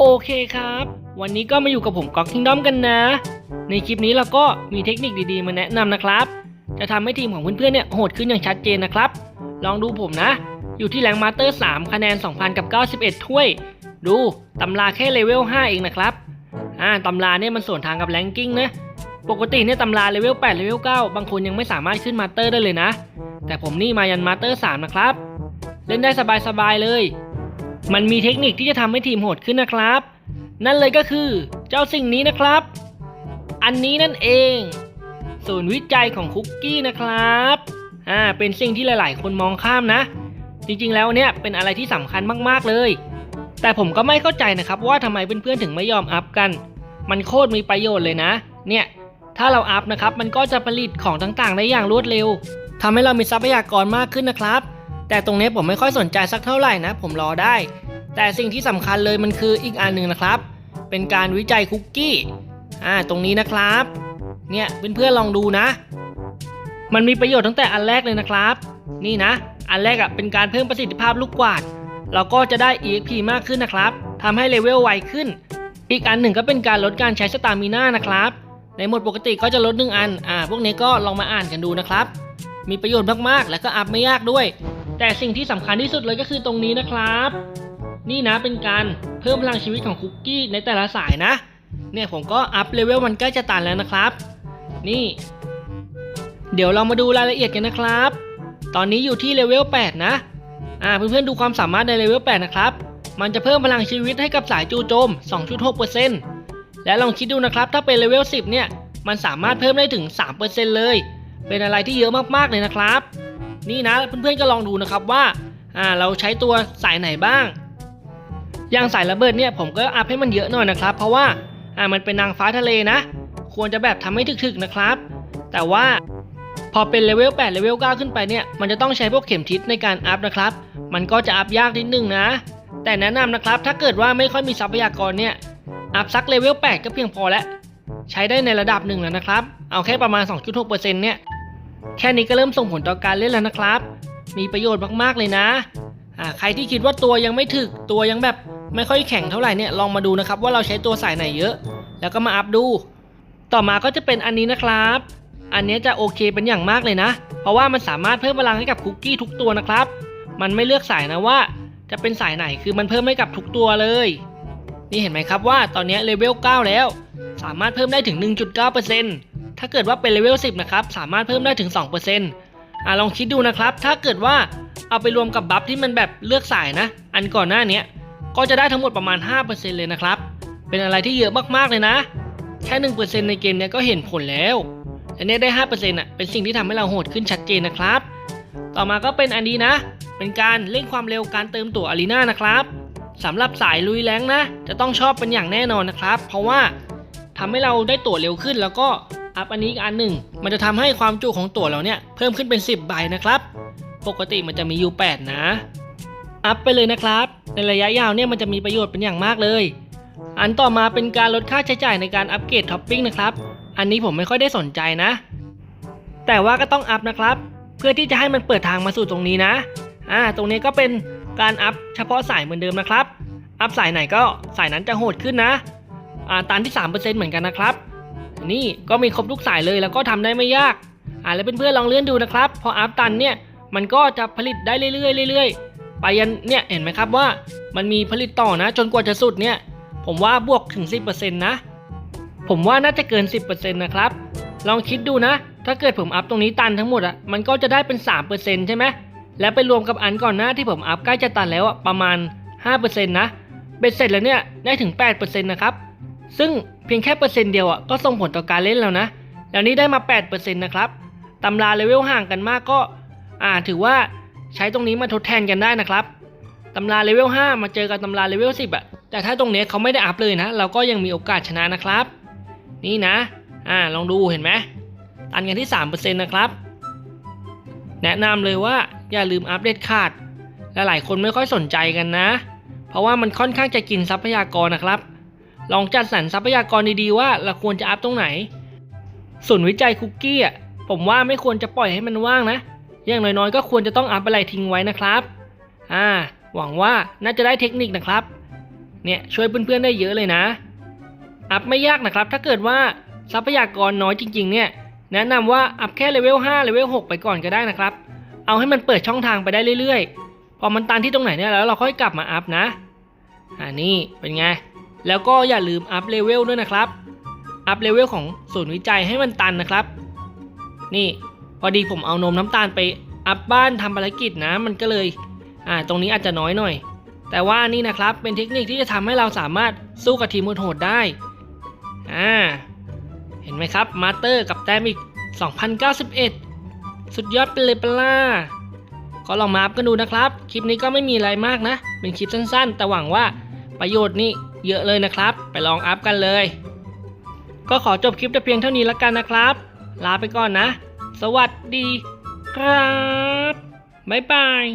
โอเคครับ วันนี้ก็มาอยู่กับผมก๊อกคิงดอมกันนะ ในคลิปนี้เราก็มีเทคนิคดีๆ มาแนะนำนะครับ จะทำให้ทีมของเพื่อนๆเนี่ยโหดขึ้นอย่างชัดเจนนะครับ ลองดูผมนะ อยู่ที่แรงมาสเตอร์ 3 คะแนน 2,000 กับ 91 ถ้วย ดูตำราแค่เลเวล 5 เองนะครับ อ่าตำราเนี่ยมันส่วนทางกับแรงกิ้งนะ ปกติเนี่ยตำราเลเวล 8 เลเวล 9 บางคนยังไม่สามารถขึ้นมาสเตอร์ได้เลยนะ แต่ผมนี่มายันมาสเตอร์ 3 นะครับ เล่นได้สบายๆเลย มันมีเทคนิคที่จะทำให้ทีมโหดขึ้นนะครับ นั่นเลยก็คือเจ้าสิ่งนี้นะครับ อันนี้นั่นเอง ศูนย์วิจัยของคุกกี้นะครับอ่าเป็นสิ่งที่หลาย ๆ คนมองข้ามนะ จริงๆแล้วเนี่ยเป็นอะไรที่สำคัญมากๆเลย แต่ผมก็ไม่เข้าใจนะครับว่าทำไมเพื่อน ๆ ถึงไม่ยอมอัพกัน มันโคตรมีประโยชน์เลยนะ เนี่ยถ้าเราอัพนะครับมันก็จะผลิตของต่างๆ ได้อย่างรวดเร็วทำให้เรามีทรัพยากรมากขึ้นนะครับ แต่ตรงนี้ผมไม่ค่อยสนใจสักเท่าไหร่นะ ผมรอได้ แต่สิ่งที่สำคัญเลยมันคืออีกอันหนึ่งนะครับ เป็นการวิจัยคุกกี้อ่าตรงนี้นะครับ เนี่ยเพื่อนๆลองดูนะ มันมีประโยชน์ตั้งแต่อันแรกเลยนะครับ นี่นะ อันแรกอะเป็นการเพิ่มประสิทธิภาพลูกกวาดเราก็จะได้ EXP มากขึ้นนะครับทำให้เลเวลไวขึ้น อีกอันหนึ่งก็เป็นการลดการใช้สตามิน่านะครับ ในหมดปกติก็จะลดหนึ่งอัน อ่า พวกนี้ก็ลองมาอ่านกันดูนะครับ มีประโยชน์มากๆ แล้วก็อัพไม่ยากด้วย แต่สิ่งที่สำคัญที่สุดเลยก็คือตรงนี้นะครับ นี่นะเป็นการเพิ่มพลังชีวิตของคุกกี้ในแต่ละสายนะ เนี่ยผมก็อัพเลเวลมันใกล้จะตันแล้วนะครับ นี่ เดี๋ยวเรามาดูรายละเอียดกันนะครับ ตอนนี้อยู่ที่เลเวล8นะ อ่าเพื่อนๆดูความสามารถในเลเวล8นะครับ มันจะเพิ่มพลังชีวิตให้กับสายจูโจม 2.6%และลองคิดดูนะครับถ้าเป็นเลเวล10 เนี่ย มันสามารถเพิ่มได้ถึง 3%เลย เป็นอะไรที่เยอะมากๆเลยนะครับ นี่นะเพื่อนๆก็ลองดูนะครับว่า อ่าเราใช้ตัวสายไหนบ้าง อย่างสายระเบิดเนี่ยผมก็อัพให้มันเยอะหน่อยนะครับ เพราะว่าอ่ามันเป็นนางฟ้าทะเลนะ ควรจะแบบทำให้ถึกๆนะครับ แต่ว่าพอเป็นเลเวล8เลเวล9ขึ้นไปเนี่ย มันจะต้องใช้พวกเข็มทิศในการอัพนะครับ มันก็จะอัพยากนิดนึงนะ แต่แนะนำนะครับถ้าเกิดว่าไม่ค่อยมีทรัพยากรเนี่ย อัพสักเลเวล8ก็เพียงพอแล้ว ใช้ได้ในระดับหนึ่งแล้วนะครับ เอาแค่ประมาณ 2.6%เนี่ย แค่นี้ก็เริ่มส่งผลต่อการเล่นแล้วนะครับ มีประโยชน์มากๆเลยนะอ่าใครที่คิดว่าตัวยังไม่ถึกตัวยังแบบ ไม่ค่อยแข็งเท่าไหร่เนี่ยลองมาดูนะครับว่าเราใช้ตัวสายไหนเยอะ แล้วก็มาอัพดู ต่อมาก็จะเป็นอันนี้นะครับ อันนี้จะโอเคเป็นอย่างมากเลยนะ เพราะว่ามันสามารถเพิ่มพลังให้กับคุกกี้ทุกตัวนะครับ มันไม่เลือกสายนะว่า จะเป็นสายไหนคือมันเพิ่มให้กับทุกตัวเลย นี่เห็นไหมครับว่าตอนนี้เลเวล9แล้ว สามารถเพิ่มได้ถึง 1.9%ถ้าเกิดว่าเป็นเลเวล10นะครับสามารถเพิ่มได้ถึง 2%อ่าลองคิดดูนะครับ ถ้าเกิดว่าเอาไปรวมกับบัฟที่มันแบบเลือกสายนะ อันก่อนหน้านี้ ก็จะได้ทั้งหมดประมาณ 5%เลยนะครับ เป็นอะไรที่เยอะมากๆเลยนะ แค่ 1%ในเกมเนี้ยก็เห็นผลแล้ว อันนี้ได้ 5%อะ เป็นสิ่งที่ทำให้เราโหดขึ้นชัดเจนนะครับ ต่อมาก็เป็นอันนี้นะ เป็นการเร่งความเร็วการเติมตั๋วอารีนานะครับสำหรับสายลุยแรงนะ จะต้องชอบเป็นอย่างแน่นอนนะครับ เพราะว่าทำให้เราได้ตั๋วเร็วขึ้นแล้วก็อัพอันนี้อีกอันหนึ่ง มันจะทำให้ความจุของตั๋วเราเนี่ยเพิ่มขึ้นเป็น 10 ใบนะครับ ปกติมันจะมีอยู่ 8 นะ อัพไปเลยนะครับ ในระยะยาวเนี่ยมันจะมีประโยชน์เป็นอย่างมากเลย อันต่อมาเป็นการลดค่าใช้จ่ายในการอัปเกรดท็อปปิ้งนะครับ อันนี้ผมไม่ค่อยได้สนใจนะ แต่ว่าก็ต้องอัพนะครับ เพื่อที่จะให้มันเปิดทางมาสู่ตรงนี้นะอ่าตรงนี้ก็เป็นการอัพเฉพาะสายเหมือนเดิมนะครับ อัพสายไหนก็สายนั้นจะโหดขึ้นนะอ่าตันที่ 3%เหมือนกันนะครับ นี่ก็มีครบทุกสายเลยแล้วก็ทำได้ไม่ยากอ่าแล้วเพื่อนๆลองเลื่อนดูนะครับ พออัพตันเนี่ยมันก็จะผลิตได้เรื่อยๆเรื่อยๆ ไปยันเนี่ยเห็นไหมครับว่ามันมีผลิตต่อนะ จนกว่าจะสุดเนี่ย ผมว่าบวกถึง 10%นะ ผมว่าน่าจะเกิน 10%นะครับ ลองคิดดูนะ ถ้าเกิดผมอัพตรงนี้ตันทั้งหมดอะมันก็จะได้เป็น 3%ใช่ไหมแล้วไปรวมกับอันก่อนหน้าที่ผมอัพใกล้จะตันแล้วอะประมาณ 5%นะเบ็ดเสร็จแล้วเนี่ยได้ถึง 8%นะครับซึ่งเพียงแค่เปอร์เซ็นต์เดียวอะก็ส่งผลต่อการเล่นแล้วนะ แล้วนี้ได้มา 8%นะครับ ตำราเลเวลห่างกันมากก็ อ่าถือว่า ใช้ตรงนี้มาทดแทนกันได้นะครับตำราเลเวล5มาเจอกับตำราเลเวล10อะแต่ถ้าตรงนี้เขาไม่ได้อัพเลยนะ เราก็ยังมีโอกาสชนะนะครับ นี่นะ อ่าลองดูเห็นไหมตันกันที่ 3%นะครับ แนะนำเลยว่าอย่าลืมอัปเดตขาดและหลายคนไม่ค่อยสนใจกันนะ เพราะว่ามันค่อนข้างจะกินทรัพยากรนะครับ ลองจัดสรรทรัพยากรดีๆว่าเราควรจะอัพตรงไหน ส่วนวิจัยคุกกี้อะผมว่าไม่ควรจะปล่อยให้มันว่างนะ อย่างน้อยๆ ก็ควรจะต้องอัพอะไรทิ้งไว้นะครับอ่าหวังว่าน่าจะได้เทคนิคนะครับ เนี่ยช่วยเพื่อนๆได้เยอะเลยนะ อัพไม่ยากนะครับ ถ้าเกิดว่าทรัพยากรน้อยจริง ๆ เนี่ยแนะนำว่าอัพแค่เลเวล5เลเวล6ไปก่อนก็ได้นะครับ เอาให้มันเปิดช่องทางไปได้เรื่อยๆ พอมันตันที่ตรงไหนเนี่ยแล้วเราค่อยกลับมาอัพนะอ่านี่เป็นไง แล้วก็อย่าลืมอัพเลเวลด้วยนะครับ อัพเลเวลของศูนย์วิจัยให้มันตันนะครับ นี่ พอดีผมเอานมน้ำตาลไปอัพบ้านทำภารกิจนะมันก็เลยอ่าตรงนี้อาจจะน้อยหน่อย แต่ว่านี่นะครับเป็นเทคนิคที่จะทำให้เราสามารถสู้กับทีมโหดได้อ่าเห็นไหมครับมาสเตอร์กับแต้มอีก 2091 สุดยอดไปเลยปล่าก็ลองมาอัพกันดูนะครับ คลิปนี้ก็ไม่มีอะไรมากนะ เป็นคลิปสั้นๆ แต่หวังว่าประโยชน์นี่เยอะเลยนะครับ ไปลองอัพกันเลย ก็ขอจบคลิปแต่เพียงเท่านี้แล้วกันนะครับ ลาไปก่อนนะ สวัสดีครับ บ๊ายบาย